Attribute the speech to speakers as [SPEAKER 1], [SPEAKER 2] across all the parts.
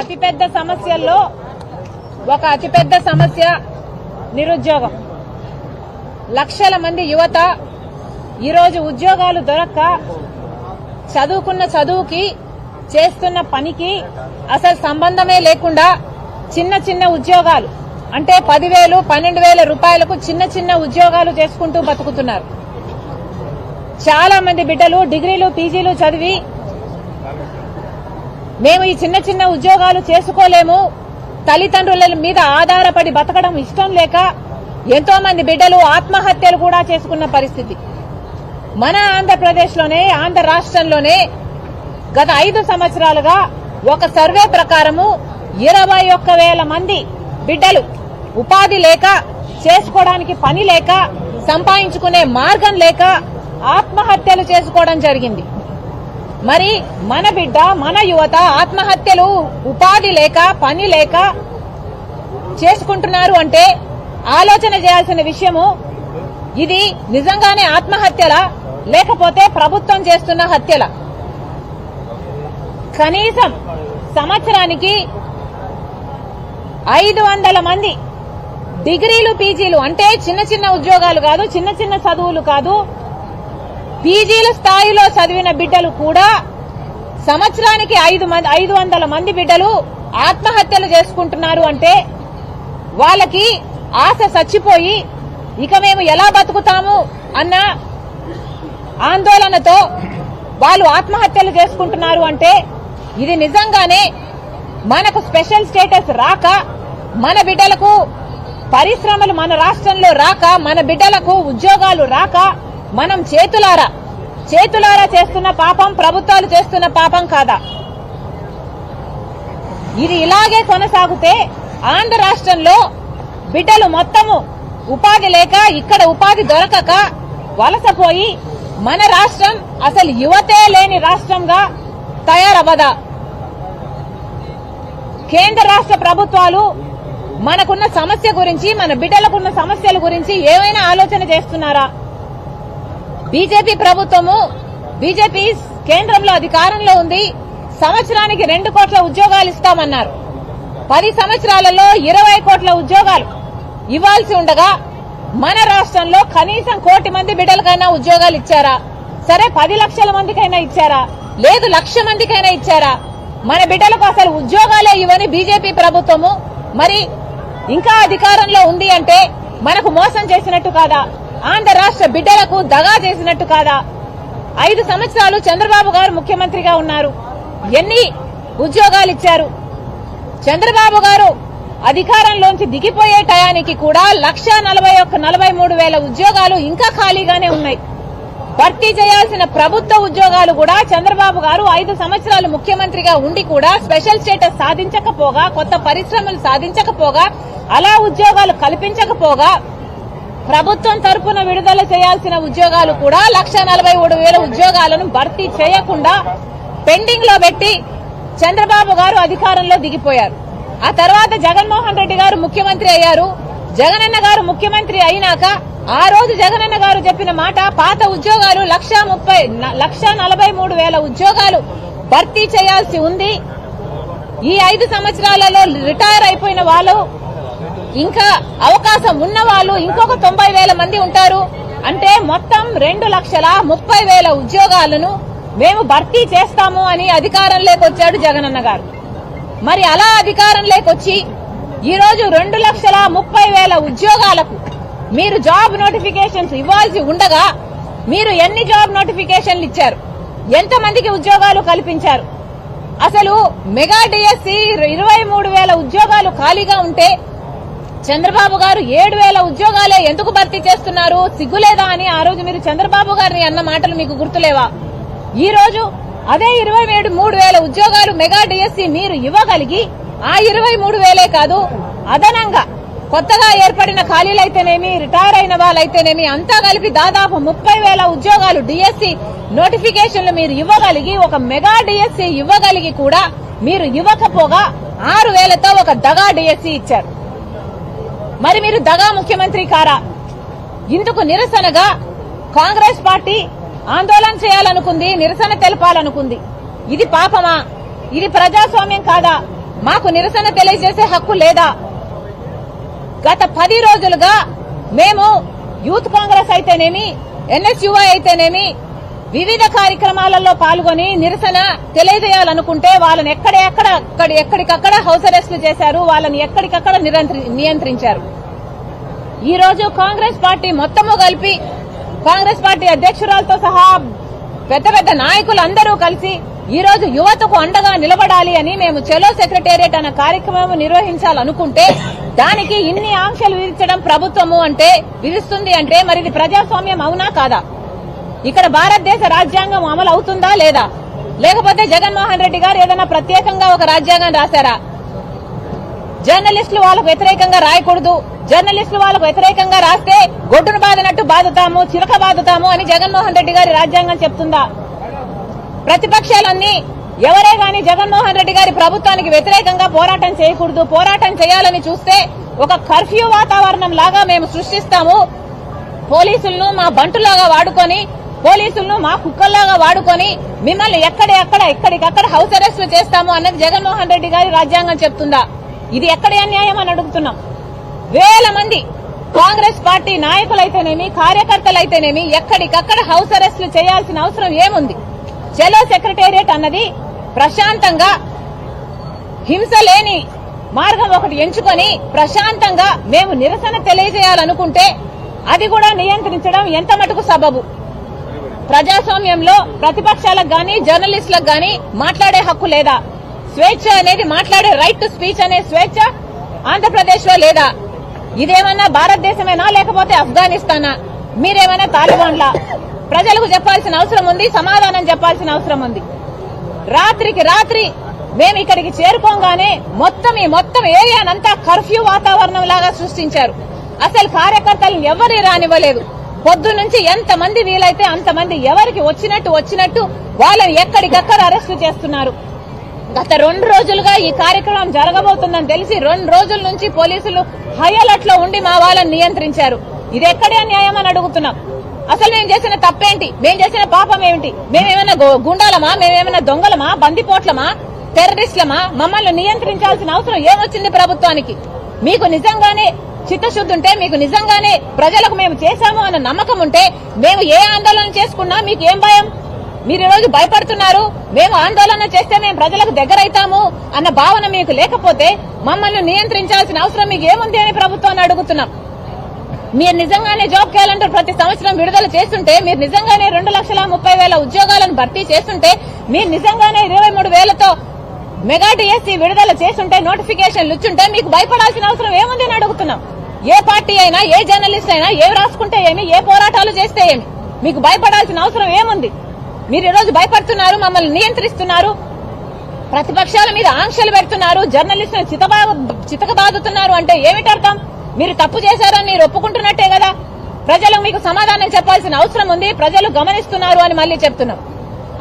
[SPEAKER 1] అతిపెద్ద సమస్యల్లో ఒక అతిపెద్ద సమస్య నిరుద్యోగం. లక్షల మంది యువత ఈరోజు ఉద్యోగాలు దొరక్క చదువుకున్న చదువుకి చేస్తున్న పనికి అసలు సంబంధమే లేకుండా చిన్న చిన్న ఉద్యోగాలు అంటే పదివేలు పన్నెండు వేల రూపాయలకు చిన్న చిన్న ఉద్యోగాలు చేసుకుంటూ బతుకుతున్నారు. చాలా మంది బిడ్డలు డిగ్రీలు పీజీలు చదివి మేము ఈ చిన్న చిన్న ఉద్యోగాలు చేసుకోలేము. తల్లిదండ్రుల మీద ఆధారపడి బతకడం ఇష్టం లేక ఎంతో మంది బిడ్డలు ఆత్మహత్యలు కూడా చేసుకున్న పరిస్థితి. మన ఆంధ్రప్రదేశ్లోనే ఆంధ్ర రాష్ట్రంలోనే గత ఐదు సంవత్సరాలుగా ఒక సర్వే ప్రకారము ఇరవై ఒక్క వేల మంది బిడ్డలు ఉపాధి లేక చేసుకోవడానికి పని లేక సంపాదించుకునే మార్గం లేక ఆత్మహత్యలు చేసుకోవడం జరిగింది. మరి మన బిడ్డ మన యువత ఆత్మహత్యలు ఉపాధి లేక పని లేక చేసుకుంటున్నారు అంటే ఆలోచన చేయాల్సిన విషయము ఇది నిజంగానే ఆత్మహత్యల లేకపోతే ప్రభుత్వం చేస్తున్న హత్యల. కనీసం సంవత్సరానికి ఐదు వందల మంది డిగ్రీలు పీజీలు అంటే చిన్న చిన్న ఉద్యోగాలు కాదు చిన్న చిన్న చదువులు కాదు పీజీల స్థాయిలో చదివిన బిడ్డలు కూడా సంవత్సరానికి ఐదు మంది ఐదు వందల మంది బిడ్డలు ఆత్మహత్యలు చేసుకుంటున్నారు అంటే వాళ్ళకి ఆశ చచ్చిపోయి ఇక మేము ఎలా బతుకుతాము అన్న ఆందోళనతో వాళ్ళు ఆత్మహత్యలు చేసుకుంటున్నారు అంటే ఇది నిజంగానే మనకు స్పెషల్ స్టేటస్ రాక మన బిడ్డలకు పరిశ్రమలు మన రాష్ట్రంలో రాక మన బిడ్డలకు ఉద్యోగాలు రాక మనం చేతులారా చేతులారా చేస్తున్న పాపం ప్రభుత్వాలు చేస్తున్న పాపం కాదా? ఇది ఇలాగే కొనసాగితే ఆంధ్ర రాష్ట్రంలో బిడ్డలు మొత్తము ఉపాధి లేక ఇక్కడ ఉపాధి దొరకక వలసపోయి మన రాష్ట్రం అసలు యువతే లేని రాష్ట్రంగా తయారవ్వదా? కేంద్ర రాష్ట్ర ప్రభుత్వాలు మనకున్న సమస్య గురించి మన బిడ్డలకున్న సమస్యల గురించి ఏమైనా ఆలోచన చేస్తున్నారా? బీజేపీ ప్రభుత్వము బీజేపీ కేంద్రంలో అధికారంలో ఉంది. సంవత్సరానికి రెండు కోట్ల ఉద్యోగాలు ఇస్తామన్నారు. పది సంవత్సరాలలో ఇరవై కోట్ల ఉద్యోగాలు ఇవ్వాల్సి ఉండగా మన రాష్ట్రంలో కనీసం కోటి మంది బిడ్డలకైనా ఉద్యోగాలు ఇచ్చారా? సరే పది లక్షల మందికైనా ఇచ్చారా? లేదు లక్ష మందికైనా ఇచ్చారా? మన బిడ్డలకు అసలు ఉద్యోగాలే ఇవ్వని బీజేపీ ప్రభుత్వము మరి ఇంకా అధికారంలో ఉంది అంటే మనకు మోసం చేసినట్టు కాదా? ఆంధ్ర రాష్ట్ర బిడ్డలకు దగా చేసినట్టు కాదా? ఐదు సంవత్సరాలు చంద్రబాబు గారు ముఖ్యమంత్రిగా ఉన్నారు. ఎన్ని ఉద్యోగాలు ఇచ్చారు? చంద్రబాబు గారు అధికారంలోంచి దిగిపోయే టయానికి కూడా లక్ష నలభై ఒక్క నలభై మూడు వేల ఉద్యోగాలు ఇంకా ఖాళీగానే ఉన్నాయి. భర్తీ చేయాల్సిన ప్రభుత్వ ఉద్యోగాలు కూడా చంద్రబాబు గారు ఐదు సంవత్సరాలు ముఖ్యమంత్రిగా ఉండి కూడా స్పెషల్ స్టేటస్ సాధించకపోగా కొత్త పరిశ్రమలు సాధించకపోగా అలా ఉద్యోగాలు కల్పించకపోగా ప్రభుత్వం తరపున విడుదల చేయాల్సిన ఉద్యోగాలు కూడా లక్ష నలభై మూడు వేల ఉద్యోగాలను భర్తీ చేయకుండా పెండింగ్లో పెట్టి చంద్రబాబు గారు అధికారంలో దిగిపోయారు. ఆ తర్వాత జగన్మోహన్ రెడ్డి గారు ముఖ్యమంత్రి అయ్యారు. జగనన్న గారు ముఖ్యమంత్రి అయినాక ఆ రోజు జగనన్న గారు చెప్పిన మాట పాత ఉద్యోగాలు లక్ష ముప్పై లక్ష నలభై మూడు వేల ఉద్యోగాలు భర్తీ చేయాల్సి ఉంది. ఈ ఐదు సంవత్సరాలలో రిటైర్ అయిపోయిన వాళ్ళు ఇంకా అవకాశం ఉన్న వాళ్ళు ఇంకొక తొంభై వేల మంది ఉంటారు. అంటే మొత్తం రెండు లక్షల ముప్పై వేల ఉద్యోగాలను మేము భర్తీ చేస్తాము అని అధికారంలోకి వచ్చాడు జగనన్న గారు. మరి అలా అధికారంలోకి వచ్చి ఈరోజు రెండు లక్షల ముప్పై వేల ఉద్యోగాలకు మీరు జాబ్ నోటిఫికేషన్స్ ఇవ్వాల్సి ఉండగా మీరు ఎన్ని జాబ్ నోటిఫికేషన్లు ఇచ్చారు? ఎంతమందికి ఉద్యోగాలు కల్పించారు? అసలు మెగా డిఎస్సి ఇరవై మూడు వేల ఉద్యోగాలు ఖాళీగా ఉంటే చంద్రబాబు గారు ఏడు వేల ఉద్యోగాలే ఎందుకు భర్తీ చేస్తున్నారు? సిగ్గులేదా అని ఆ రోజు మీరు చంద్రబాబు గారిని అన్న మాటలు మీకు గుర్తులేవా? ఈ రోజు అదే ఇరవై ఏడు మూడు వేల ఉద్యోగాలు మెగా డిఎస్సి మీరు ఇవ్వగలిగి ఆ ఇరవై మూడు వేలే కాదు అదనంగా కొత్తగా ఏర్పడిన ఖాళీలైతేనేమి రిటైర్ అయిన వాళ్ళైతేనేమి అంతా కలిపి దాదాపు ముప్పై వేల ఉద్యోగాలు డిఎస్సి నోటిఫికేషన్లు మీరు ఇవ్వగలిగి ఒక మెగా డిఎస్సి ఇవ్వగలిగి కూడా మీరు ఇవ్వకపోగా ఆరు వేలతో ఒక దగా డిఎస్సి ఇచ్చారు. మరి మీరు దగా ముఖ్యమంత్రి కారా? ఇందుకు నిరసనగా కాంగ్రెస్ పార్టీ ఆందోళన చేయాలనుకుంది నిరసన తెలపాలనుకుంది. ఇది పాపమా? ఇది ప్రజాస్వామ్యం కాదా? మాకు నిరసన తెలియజేసే హక్కు లేదా? గత పది రోజులుగా మేము యూత్ కాంగ్రెస్ అయితేనేమి ఎన్ఎస్యుఐ అయితేనేమి వివిధ కార్యక్రమాలలో పాల్గొని నిరసన తెలియజేయాలనుకుంటే వాళ్ళని ఎక్కడెక్కడ ఎక్కడికక్కడ హౌస్ అరెస్టులు చేశారు వాళ్ళని ఎక్కడికక్కడ నిరంత్రి- నియంత్రించారు. ఈ రోజు కాంగ్రెస్ పార్టీ మొత్తము కలిపి కాంగ్రెస్ పార్టీ అధ్యక్షురాలతో సహా పెద్ద పెద్ద నాయకులందరూ కలిసి ఈ రోజు యువతకు అండగా నిలబడాలి అని మేము చెలో సెక్రటేరియట్ అన్న కార్యక్రమం నిర్వహించాలనుకుంటే దానికి ఇన్ని ఆంక్షలు విధించడం ప్రభుత్వము అంటే విధిస్తుంది అంటే మరి ఇది ప్రజాస్వామ్యం అవునా కాదా? ఇక్కడ భారతదేశ రాజ్యాంగం అమలు అవుతుందా లేదా? లేకపోతే జగన్మోహన్ రెడ్డి గారు ఏదైనా ప్రత్యేకంగా ఒక రాజ్యాంగం రాశారా? జర్నలిస్టులు వాళ్ళకు వ్యతిరేకంగా రాయకూడదు. జర్నలిస్టులు వాళ్ళకు వ్యతిరేకంగా రాస్తే గొడ్డును బాదినట్టు బాదుతాము చిలక బాదుతాము అని జగన్మోహన్ రెడ్డి గారి రాజ్యాంగం చెప్తుందా? ప్రతిపక్షాలన్నీ ఎవరే గాని జగన్మోహన్ రెడ్డి గారి ప్రభుత్వానికి వ్యతిరేకంగా పోరాటం చేయకూడదు. పోరాటం చేయాలని చూస్తే ఒక కర్ఫ్యూ వాతావరణం లాగా మేము సృష్టిస్తాము. పోలీసులను మా బంటులాగా వాడుకొని పోలీసులను మా కుక్కల్లాగా వాడుకొని మిమ్మల్ని ఎక్కడ ఎక్కడ ఎక్కడికక్కడ హౌస్ అరెస్టులు చేస్తాము అన్నది జగన్మోహన్ రెడ్డి గారి రాజ్యాంగం చెప్తుందా? ఇది ఎక్కడ అన్యాయం అని అడుగుతున్నాం. వేల మంది కాంగ్రెస్ పార్టీ నాయకులైతేనేమి కార్యకర్తలైతేనేమి ఎక్కడికక్కడ హౌస్ అరెస్టులు చేయాల్సిన అవసరం ఏముంది? చలో సెక్రటేరియట్ అన్నది ప్రశాంతంగా హింస లేని మార్గం ఒకటి ఎంచుకొని ప్రశాంతంగా మేము నిరసన తెలియజేయాలనుకుంటే అది కూడా నియంత్రించడం ఎంత మటుకు సబబు? ప్రజాస్వామ్యంలో ప్రతిపక్షాలకు గాని జర్నలిస్టులకు గాని మాట్లాడే హక్కు లేదా? స్వేచ్ఛ అనేది మాట్లాడే రైట్ టు స్పీచ్ అనే స్వేచ్ఛ ఆంధ్రప్రదేశ్లో లేదా? ఇదేమన్నా భారతదేశమేనా లేకపోతే ఆఫ్ఘనిస్తానా? మీరేమైనా తాలిబాన్లా? ప్రజలకు చెప్పాల్సిన అవసరం ఉంది సమాధానం చెప్పాల్సిన అవసరం ఉంది. రాత్రికి రాత్రి మేము ఇక్కడికి చేరుకోగానే మొత్తం ఈ మొత్తం ఏరియానంతా కర్ఫ్యూ వాతావరణం లాగా సృష్టించారు. అసలు కార్యకర్తలను ఎవరి రానివ్వలేదు. పొద్దు నుంచి ఎంత మంది వీలైతే అంతమంది ఎవరికి వచ్చినట్టు వచ్చినట్టు వాళ్ళని ఎక్కడికక్కడ అరెస్టు చేస్తున్నారు. గత రెండు రోజులుగా ఈ కార్యక్రమం జరగబోతుందని తెలిసి రెండు రోజుల నుంచి పోలీసులు హై అలర్ట్లో ఉండి మా వాళ్ళని నియంత్రించారు. ఇది ఎక్కడే న్యాయం అని అడుగుతున్నాం. అసలు మేము చేసిన తప్పేంటి? మేము చేసిన పాపం ఏమిటి? మేమేమైనా గుండాలమా? మేమేమైనా దొంగలమా? బందిపోట్లమా? టెర్రరిస్టులమా? మమ్మల్ని నియంత్రించాల్సిన అవసరం ఏమొచ్చింది ప్రభుత్వానికి? మీకు నిజంగానే చిత్తశుద్ధి ఉంటే మీకు నిజంగానే ప్రజలకు మేము చేశాము అన్న నమ్మకం ఉంటే మేము ఏ ఆందోళన చేసుకున్నా మీకు ఏం భయం? మీరు ఈరోజు రోజు భయపడుతున్నారు. మేము ఆందోళన చేస్తే మేము ప్రజలకు దగ్గరైతాము అన్న భావన మీకు లేకపోతే మమ్మల్ని నియంత్రించాల్సిన అవసరం మీకు ఏముంది అని ప్రభుత్వాన్ని అడుగుతున్నాం. మీరు నిజంగానే జాబ్ క్యాలెండర్ ప్రతి సంవత్సరం విడుదల చేస్తుంటే మీరు నిజంగానే రెండు లక్షల ముప్పై వేల ఉద్యోగాలను భర్తీ చేస్తుంటే మీరు నిజంగానే ఇరవై మూడు వేలతో మెగా డిఎస్సీ విడుదల చేస్తుంటే నోటిఫికేషన్లు ఇచ్చుంటే మీకు భయపడాల్సిన అవసరం ఏముంది అని అడుగుతున్నాం. ఏ పార్టీ అయినా ఏ జర్నలిస్ట్ అయినా ఏం రాసుకుంటే ఏమి ఏ పోరాటాలు చేస్తే ఏమి మీకు భయపడాల్సిన అవసరం ఏముంది? మీరు ఈరోజు భయపడుతున్నారు మమ్మల్ని నియంత్రిస్తున్నారు ప్రతిపక్షాల మీద ఆంక్షలు పెడుతున్నారు జర్నలిస్టులు చితబా చితకబాదుతున్నారు అంటే ఏమిటి అర్థం? మీరు తప్పు చేశారని మీరు ఒప్పుకుంటున్నట్టే కదా? ప్రజలు మీకు సమాధానం చెప్పాల్సిన అవసరం ఉంది ప్రజలు గమనిస్తున్నారు అని మళ్ళీ చెప్తున్నాం.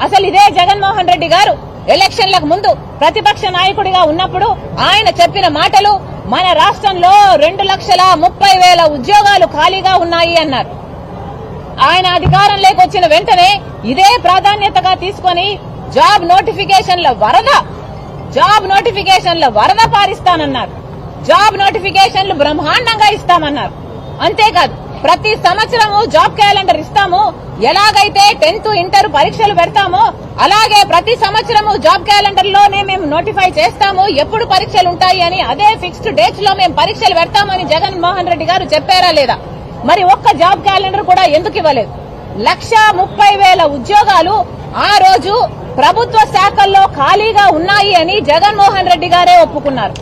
[SPEAKER 1] అసలు ఇదే జగన్మోహన్ రెడ్డి గారు ఎలక్షన్లకు ముందు ప్రతిపక్ష నాయకుడిగా ఉన్నప్పుడు ఆయన చెప్పిన మాటలు మన రాష్ట్రంలో రెండు లక్షల ముప్పై వేల ఉద్యోగాలు ఖాళీగా ఉన్నాయి అన్నారు. ఆయన అధికారంలోకి వచ్చిన వెంటనే ఇదే ప్రాధాన్యతగా తీసుకొని జాబ్ నోటిఫికేషన్ల వరద జాబ్ నోటిఫికేషన్ల వరద పారిస్తానన్నారు. జాబ్ నోటిఫికేషన్లు బ్రహ్మాండంగా ఇస్తామన్నారు. అంతేకాదు ప్రతి సంవత్సరము జాబ్ క్యాలెండర్ ఇస్తాము. ఎలాగైతే టెన్త్ ఇంటర్ పరీక్షలు పెడతామో అలాగే ప్రతి సంవత్సరము జాబ్ క్యాలెండర్లోనే మేము నోటిఫై చేస్తాము. ఎప్పుడు పరీక్షలు ఉంటాయి అని అదే ఫిక్స్డ్ డేట్స్లో మేము పరీక్షలు పెడతామని జగన్ మోహన్ రెడ్డి గారు చెప్పారా లేదా? మరి ఒక్క జాబ్ క్యాలెండర్ కూడా ఎందుకు ఇవ్వలేదు? లక్ష ముప్పై వేల ఉద్యోగాలు ఆ రోజు ప్రభుత్వ శాఖల్లో ఖాళీగా ఉన్నాయి అని జగన్మోహన్ రెడ్డి గారే ఒప్పుకున్నారు.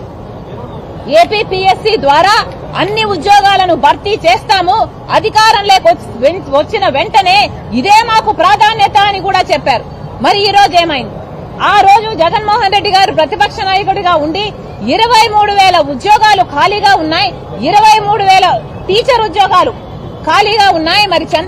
[SPEAKER 1] ఏపీపీఎస్సీ ద్వారా అన్ని ఉద్యోగాలను భర్తీ చేస్తాము. అధికారంలోకి వచ్చి- వచ్చిన వెంటనే ఇదే మాకు ప్రాధాన్యత అని కూడా చెప్పారు. మరి ఈ రోజు ఏమైంది? ఆ రోజు జగన్మోహన్ రెడ్డి గారు ప్రతిపక్ష నాయకుడిగా ఉండి ఇరవై మూడు వేల ఉద్యోగాలు ఖాళీగా ఉన్నాయి. ఇరవై మూడు వేల టీచర్ ఉద్యోగాలు ఖాళీగా ఉన్నాయి. మరి చంద్ర